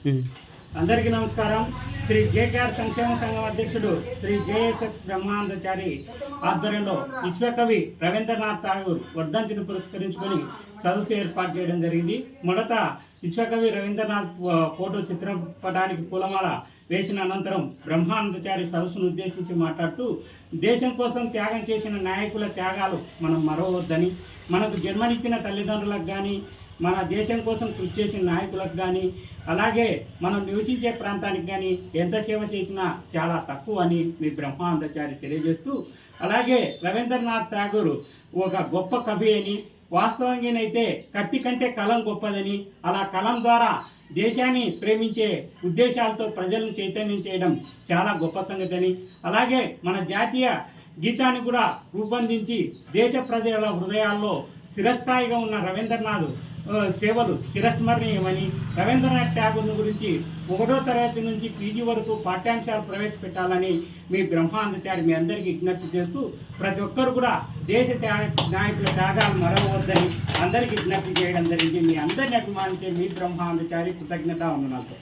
అందరికీ నమస్కారం. శ్రీ జేకేఆర్ సంక్షేమ సంఘం అధ్యక్షుడు శ్రీ జేఎస్ఎస్ బ్రహ్మానందచారి ఆధ్వర్యంలో విశ్వకవి రవీంద్రనాథ్ ఠాగూర్ వర్ధంతిని పురస్కరించుకొని సదస్సు ఏర్పాటు చేయడం జరిగింది. మొదట విశ్వకవి రవీంద్రనాథ్ ఫోటో చిత్రపటానికి పూలమాల వేసిన అనంతరం బ్రహ్మానందచారి సదస్సును ఉద్దేశించి మాట్లాడుతూ దేశం కోసం త్యాగం చేసిన నాయకుల త్యాగాలు మనం మరవద్దని మనకు జన్మనిచ్చిన తల్లిదండ్రులకు కానీ మన దేశం కోసం కృషి చేసిన నాయకులకు కానీ అలాగే మనం నివసించే ప్రాంతానికి కానీ ఎంత సేవ చేసినా చాలా తక్కువ అని మీ బ్రహ్మానందాచారి తెలియజేస్తూ అలాగే రవీంద్రనాథ్ ఠాగూర్ ఒక గొప్ప కవి అని వాస్తవంగానైతే కత్తి కంటే కలం గొప్పదని అలా కలం ద్వారా దేశాన్ని ప్రేమించే ఉద్దేశాలతో ప్రజలను చైతన్యం చేయడం చాలా గొప్ప సంగతి అని అలాగే మన జాతీయ గీతాన్ని కూడా రూపొందించి దేశ ప్రజల హృదయాల్లో శిరస్థాయిగా ఉన్న రవీంద్రనాథ్ సేవలు చిరస్మరణీయమని రవీంద్రనాథ్ ట్యాగూర్ గురించి ఒకటో తరగతి నుంచి పీజీ వరకు పాఠ్యాంశాలు ప్రవేశపెట్టాలని మీ బ్రహ్మాందచారి మీ అందరికీ విజ్ఞప్తి చేస్తూ ప్రతి ఒక్కరు కూడా దేశ నాయకుల త్యాగాలు మరవద్దని అందరికీ విజ్ఞప్తి చేయడం జరిగింది. మీ అందరిని అభిమానించే మీ బ్రహ్మాందచారి కృతజ్ఞత వందనాలతో